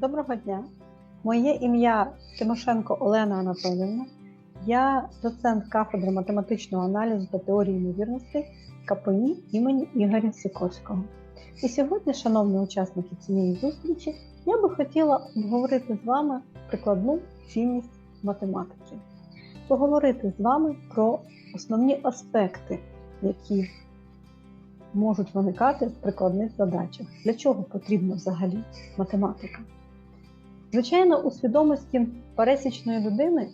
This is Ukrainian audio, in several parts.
Доброго дня. Моє ім'я Тимошенко Олена Анатоліївна. Я доцент кафедри математичного аналізу та теорії ймовірностей КПІ імені Ігоря Сікорського. І сьогодні, шановні учасники цієї зустрічі, я би хотіла обговорити з вами прикладну цінність математики, поговорити з вами про основні аспекти, які можуть виникати в прикладних задачах. Для чого потрібна взагалі математика? Звичайно, у свідомості пересічної людини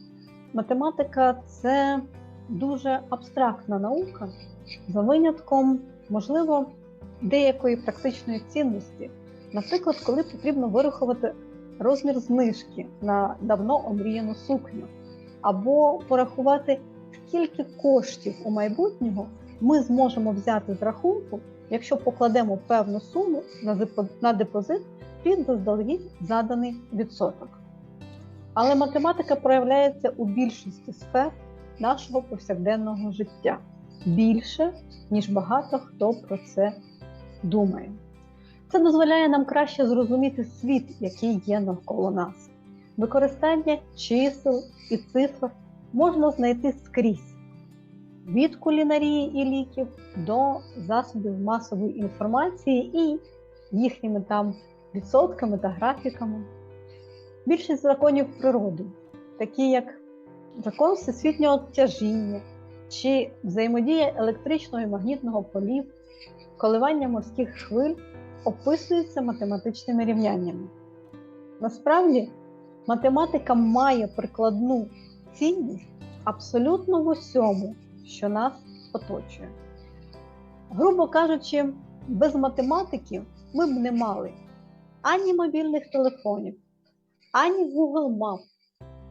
математика це дуже абстрактна наука, за винятком, можливо, деякої практичної цінності. Наприклад, коли потрібно вирахувати розмір знижки на давно омріяну сукню, або порахувати, скільки коштів у майбутнього ми зможемо взяти з рахунку, якщо покладемо певну суму на депозит під заздалегідь заданий відсоток. Але математика проявляється у більшості сфер нашого повсякденного життя більше, ніж багато хто про це думає. Це дозволяє нам краще зрозуміти світ, який є навколо нас. Використання чисел і цифр можна знайти скрізь від кулінарії і ліків до засобів масової інформації і їхніми там відсотками та графіками. Більшість законів природи, такі як закон всесвітнього тяжіння чи взаємодія електричного і магнітного полів, коливання морських хвиль, описуються математичними рівняннями. Насправді, математика має прикладну цінність абсолютно в усьому, що нас оточує. Грубо кажучи, без математики ми б не мали ані мобільних телефонів, ані Google Map,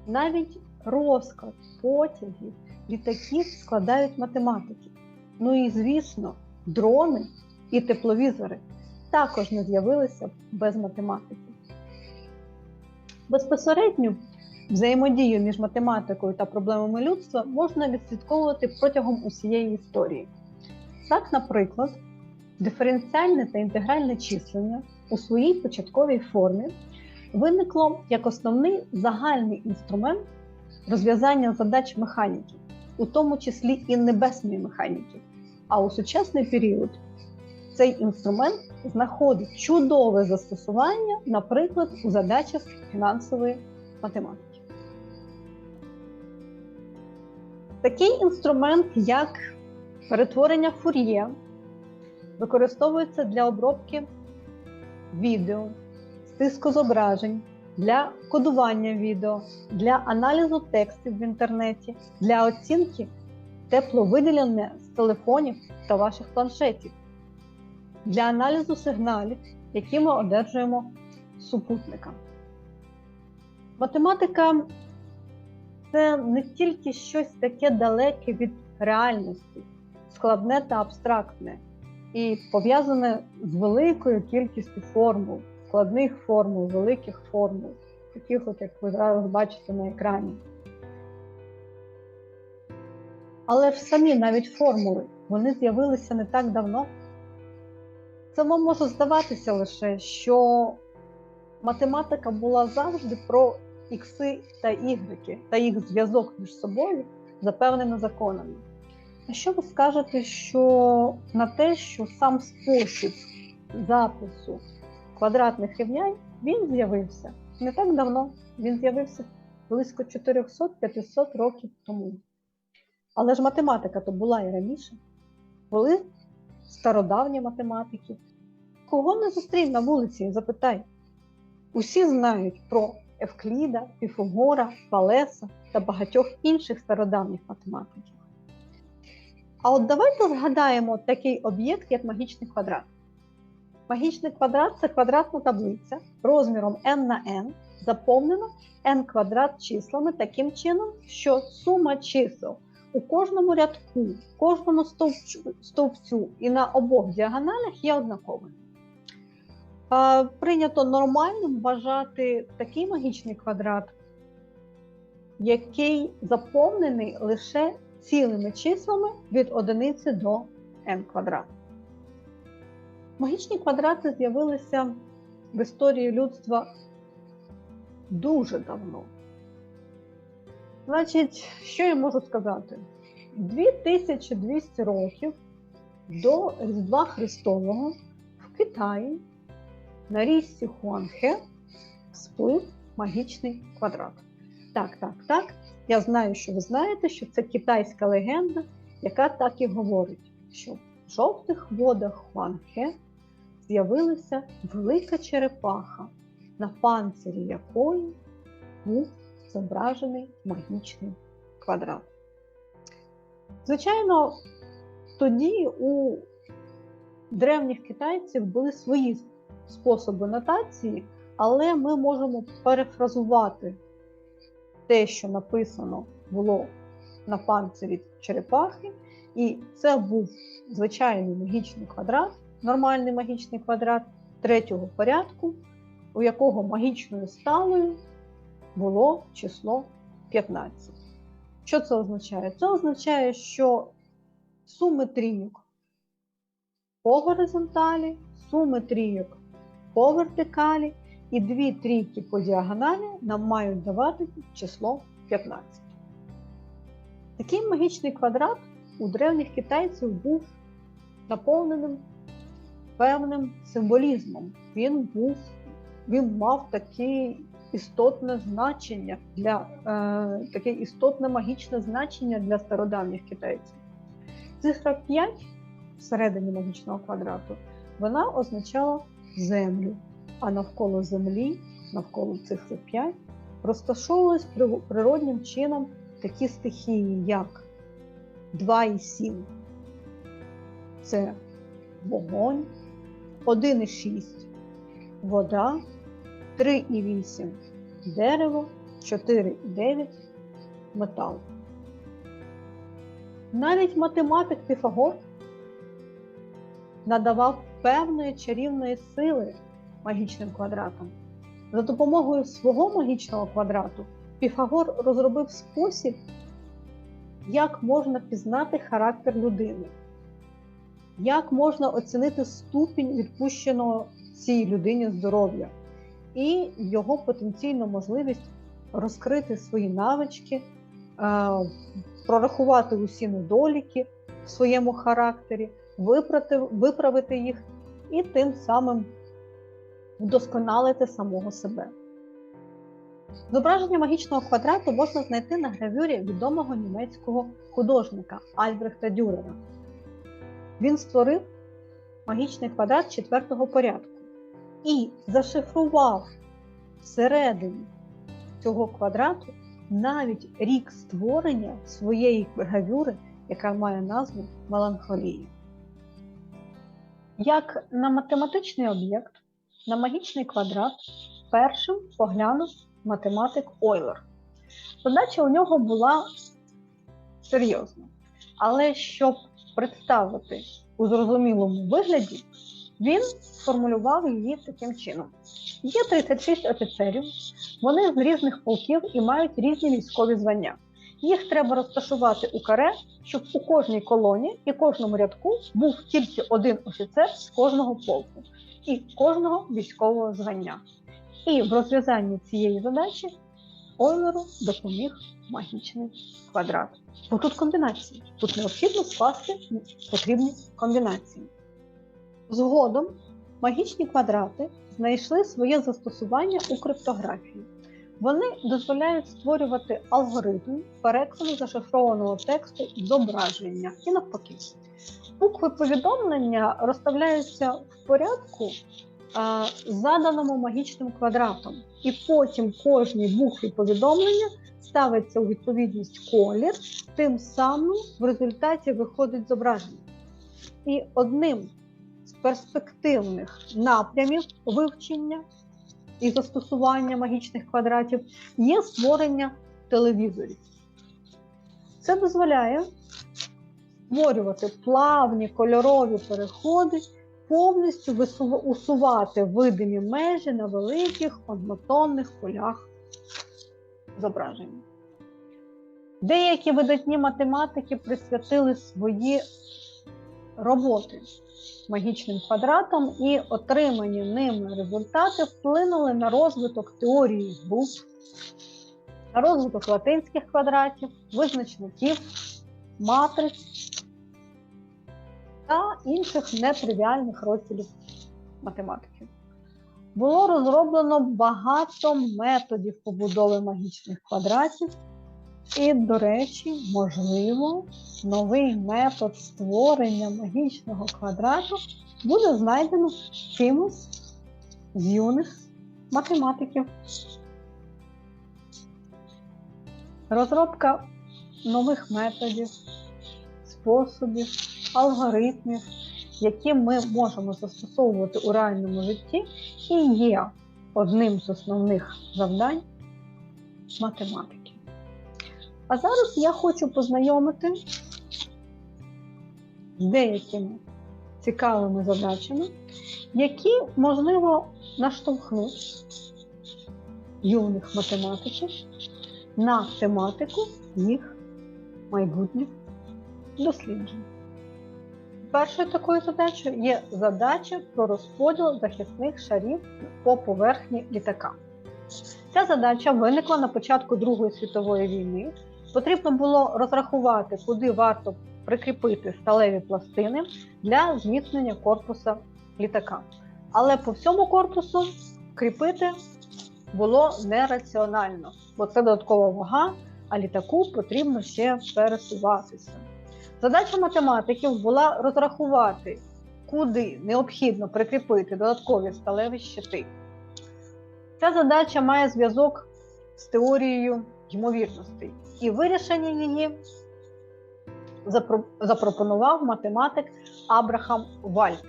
навіть розклад потягів, літаків складають математики. Ну і, звісно, дрони і тепловізори також не з'явилися без математики. Безпосередню взаємодію між математикою та проблемами людства можна відслідковувати протягом усієї історії. Так, наприклад, диференціальне та інтегральне числення у своїй початковій формі виникло як основний загальний інструмент розв'язання задач механіки, у тому числі і небесної механіки. А у сучасний період цей інструмент знаходить чудове застосування, наприклад, у задачах фінансової математики. Такий інструмент, як перетворення фур'є, використовується для обробки відео, стиску зображень, для кодування відео, для аналізу текстів в інтернеті, для оцінки тепловиділення з телефонів та ваших планшетів, для аналізу сигналів, які ми одержуємо супутника. Математика це не тільки щось таке далеке від реальності, складне та абстрактне і пов'язане з великою кількістю формул, складних формул, великих формул, таких, от, як ви зараз бачите на екрані. Але ж самі навіть формули, вони з'явилися не так давно. Вам може здаватися лише, що математика була завжди про ікси та ігреки та їх зв'язок між собою за певними законами. А що ви скажете, що на те, що сам спосіб запису квадратних рівнянь він з'явився не так давно, він з'явився близько 400-500 років тому. Але ж математика то була і раніше. Були стародавні математики. Кого не зустрів на вулиці, запитай. Усі знають про Евкліда, Піфагора, Валеса та багатьох інших стародавніх математиків. А от давайте згадаємо такий об'єкт, як магічний квадрат. Магічний квадрат це квадратна таблиця розміром n на n, заповнена n квадрат числами таким чином, що сума чисел у кожному рядку, кожному стовпцю, і на обох діагоналях є однаковим. Прийнято нормальним вважати такий магічний квадрат, який заповнений лише цілими числами від одиниці до n квадрат. Магічні квадрати з'явилися в історії людства дуже давно. Значить, що я можу сказати? 2200 років до Різдва Христового в Китаї на річці Хуанхе сплив магічний квадрат. Так, так, так. Я знаю, що ви знаєте, що це китайська легенда, яка так і говорить, що в жовтих водах Хуанхе з'явилася велика черепаха, на панцирі якої був зображений магічний квадрат. Звичайно, тоді у древніх китайців були свої способи нотації, але ми можемо перефразувати те, що написано було на панцирі черепахи, і це був звичайний магічний квадрат, нормальний магічний квадрат третього порядку, у якого магічною сталою було число 15. Що це означає? Це означає, що суми трійок по горизонталі, суми трійок по вертикалі і дві трійки по діагоналі нам мають давати число 15. Такий магічний квадрат у древніх китайців був наповненим певним символізмом. Він був, він мав таке істотне значення для е, таке істотне магічне значення для стародавніх китайців. Цифра 5 всередині магічного квадрату вона означала землю, а навколо землі, навколо цифри 5, розташовувались природнім чином такі стихії, як 2 і 7 це вогонь, 1,6 вода, 3,8 дерево, 4,9 метал. Навіть математик Піфагор надавав певної чарівної сили магічним квадратам. За допомогою свого магічного квадрату Піфагор розробив спосіб, як можна пізнати характер людини як можна оцінити ступінь відпущеного цій людині здоров'я і його потенційну можливість розкрити свої навички, е, прорахувати усі недоліки в своєму характері, виправити їх і тим самим вдосконалити самого себе. Зображення магічного квадрату можна знайти на гравюрі відомого німецького художника Альбрехта Дюрера. Він створив магічний квадрат четвертого порядку і зашифрував всередині цього квадрату навіть рік створення своєї гравюри, яка має назву Меланхолія. Як на математичний об'єкт, на магічний квадрат першим поглянув математик Ойлер. Задача у нього була серйозна. Але щоб представити у зрозумілому вигляді, він сформулював її таким чином: є 36 офіцерів, вони з різних полків і мають різні військові звання. Їх треба розташувати у каре, щоб у кожній колоні і кожному рядку був тільки один офіцер з кожного полку і кожного військового звання. І в розв'язанні цієї задачі Ойлеру допоміг магічний квадрат. Бо тут комбінації. Тут необхідно скласти потрібні комбінації. Згодом магічні квадрати знайшли своє застосування у криптографії. Вони дозволяють створювати алгоритм перекладу зашифрованого тексту зображення і навпаки. Букви повідомлення розставляються в порядку, заданому магічним квадратом, і потім кожній букві повідомлення ставиться у відповідність колір, тим самим в результаті виходить зображення. І одним з перспективних напрямів вивчення і застосування магічних квадратів є створення телевізорів. Це дозволяє створювати плавні кольорові переходи, повністю усувати видимі межі на великих однотонних полях зображення. Деякі видатні математики присвятили свої роботи магічним квадратом, і отримані ними результати вплинули на розвиток теорії груп, на розвиток латинських квадратів, визначників, матриць та інших нетривіальних розділів математики. Було розроблено багато методів побудови магічних квадратів, і, до речі, можливо, новий метод створення магічного квадрату буде знайдено кимось з юних математиків. Розробка нових методів, способів, алгоритмів, які ми можемо застосовувати у реальному житті, і є одним з основних завдань математики. А зараз я хочу познайомити з деякими цікавими задачами, які, можливо, наштовхнуть юних математиків на тематику їх майбутніх досліджень. Першою такою задачею є задача про розподіл захисних шарів по поверхні літака. Ця задача виникла на початку Другої світової війни. Потрібно було розрахувати, куди варто прикріпити сталеві пластини для зміцнення корпуса літака. Але по всьому корпусу кріпити було нераціонально, бо це додаткова вага, а літаку потрібно ще пересуватися. Задача математиків була розрахувати, куди необхідно прикріпити додаткові сталеві щити. Ця задача має зв'язок з теорією ймовірностей, і вирішення її запропонував математик Абрахам Вальт.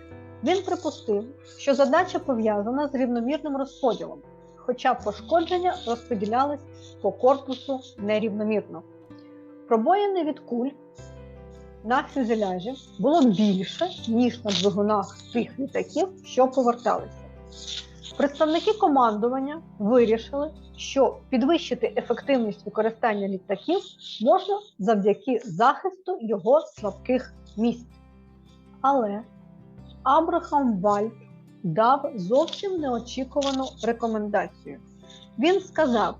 Він припустив, що задача пов'язана з рівномірним розподілом, хоча пошкодження розподілялись по корпусу нерівномірно. Пробоїни від куль на фюзеляжі було більше, ніж на двигунах тих літаків, що поверталися. Представники командування вирішили, що підвищити ефективність використання літаків можна завдяки захисту його слабких місць. Але Абрахам Вальд дав зовсім неочікувану рекомендацію. Він сказав,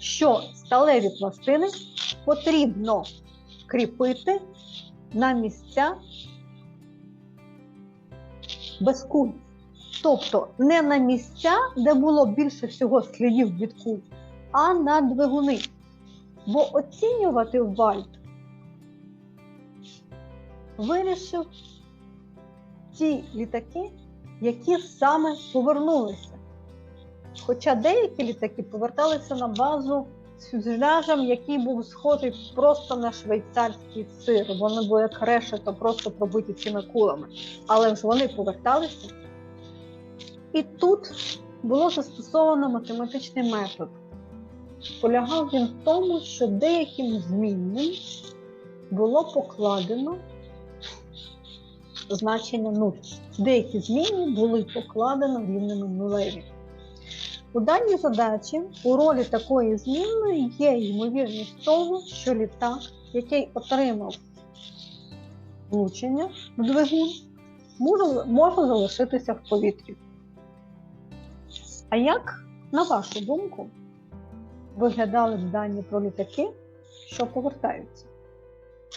що сталеві пластини потрібно кріпити на місця без куль. Тобто не на місця, де було більше всього слідів від куль, а на двигуни. Бо оцінювати Вальд вирішив ті літаки, які саме повернулися. Хоча деякі літаки поверталися на базу з фюзеляжем, який був схожий просто на швейцарський сир. Вони були як решето, просто пробиті цими кулами. Але ж вони поверталися. І тут було застосовано математичний метод. Полягав він в тому, що деяким змінним було покладено значення 0. Деякі зміни були покладено рівними нулеві. У даній задачі у ролі такої змінної є ймовірність того, що літак, який отримав влучення в двигун, може, може залишитися в повітрі. А як, на вашу думку, виглядали дані про літаки, що повертаються?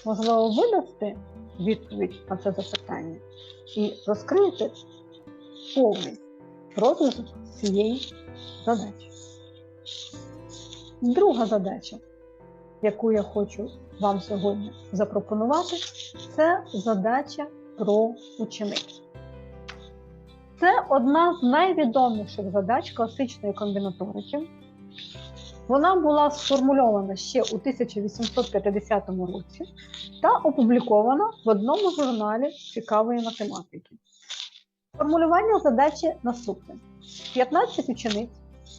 Можливо, ви дасте відповідь на це запитання і розкриєте повний розвиток цієї задачі. Друга задача, яку я хочу вам сьогодні запропонувати, це задача про ученицю. Це одна з найвідоміших задач класичної комбінаторики. Вона була сформульована ще у 1850 році та опублікована в одному журналі цікавої математики. Формулювання задачі наступне: 15 учениць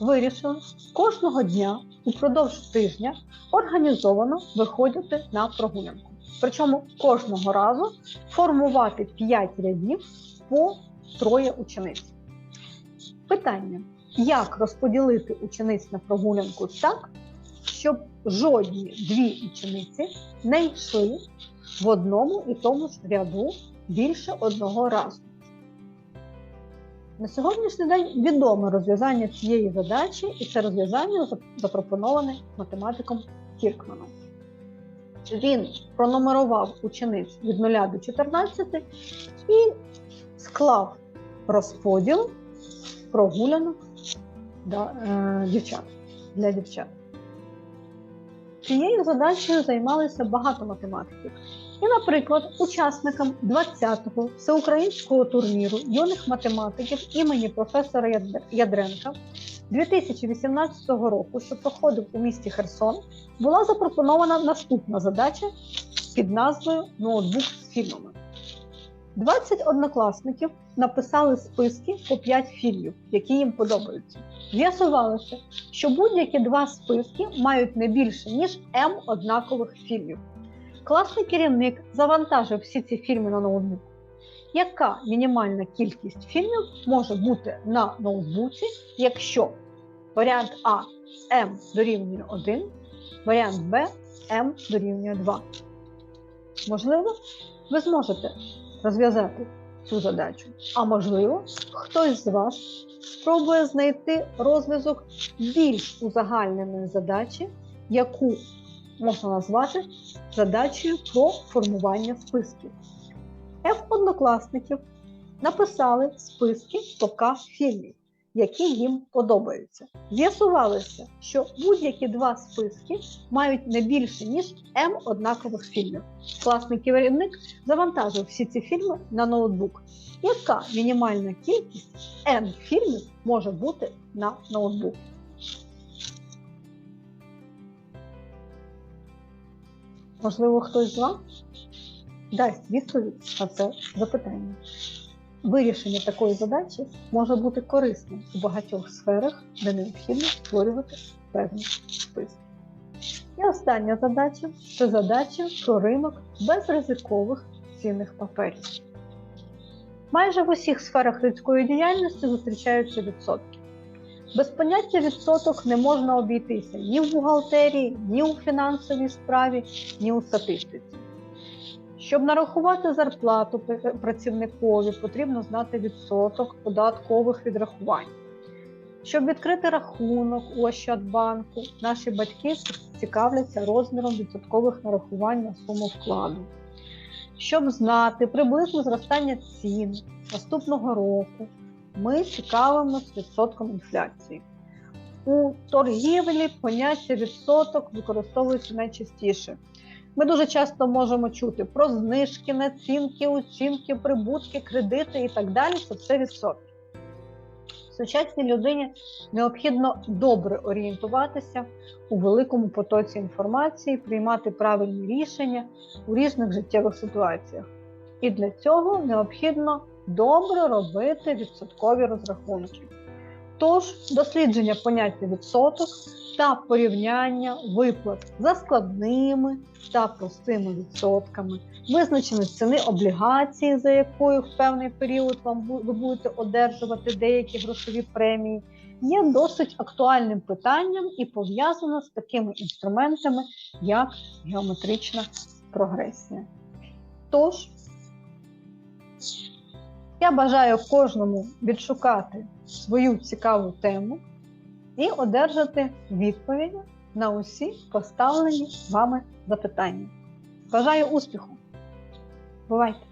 вирішили кожного дня упродовж тижня організовано виходити на прогулянку. Причому кожного разу формувати 5 рядів по троє учениць. Питання: як розподілити учениць на прогулянку так, щоб жодні дві учениці не йшли в одному і тому ж ряду більше одного разу. На сьогоднішній день відоме розв'язання цієї задачі, і це розв'язання запропоноване математиком Кіркманом. Він пронумерував учениць від 0 до 14 і склав розподіл прогулянок для, е, дівчат, для дівчат. Цією задачею займалися багато математиків. І, наприклад, учасникам 20-го всеукраїнського турніру юних математиків імені професора Ядренка 2018 року, що проходив у місті Херсон, була запропонована наступна задача під назвою Ноутбук з фільмами. 20 однокласників написали списки по 5 фільмів, які їм подобаються. З'ясувалося, що будь-які два списки мають не більше, ніж М однакових фільмів. Класний керівник завантажив всі ці фільми на ноутбук. Яка мінімальна кількість фільмів може бути на ноутбуці, якщо варіант А М дорівнює 1, варіант Б М дорівнює 2? Можливо, ви зможете розв'язати цю задачу. А можливо, хтось з вас спробує знайти розв'язок більш узагальненої задачі, яку можна назвати задачею про формування списків. F однокласників написали списки по К фільмів, які їм подобаються. З'ясувалося, що будь-які два списки мають не більше, ніж М однакових фільмів. Класний керівник завантажив всі ці фільми на ноутбук. Яка мінімальна кількість N фільмів може бути на ноутбук? Можливо, хтось з вас дасть відповідь на це запитання. Вирішення такої задачі може бути корисним у багатьох сферах, де необхідно створювати певні списки. І остання задача це задача про ринок безризикових цінних паперів. Майже в усіх сферах людської діяльності зустрічаються відсотки. Без поняття відсоток не можна обійтися ні в бухгалтерії, ні у фінансовій справі, ні у статистиці. Щоб нарахувати зарплату працівникові, потрібно знати відсоток податкових відрахувань. Щоб відкрити рахунок у Ощадбанку, наші батьки цікавляться розміром відсоткових нарахувань на суму вкладу. Щоб знати приблизне зростання цін наступного року, ми цікавимося відсотком інфляції. У торгівлі поняття відсоток використовується найчастіше. Ми дуже часто можемо чути про знижки, націнки, оцінки, прибутки, кредити і так далі. Це все відсотки. Сучасній людині необхідно добре орієнтуватися у великому потоці інформації, приймати правильні рішення у різних життєвих ситуаціях. І для цього необхідно добре робити відсоткові розрахунки. Тож, дослідження поняття відсоток та порівняння виплат за складними та простими відсотками, визначення ціни облігації, за якою в певний період вам ви будете одержувати деякі грошові премії, є досить актуальним питанням і пов'язано з такими інструментами, як геометрична прогресія. Тож, я бажаю кожному відшукати свою цікаву тему і одержати відповіді на усі поставлені вами запитання. Бажаю успіху! Бувайте!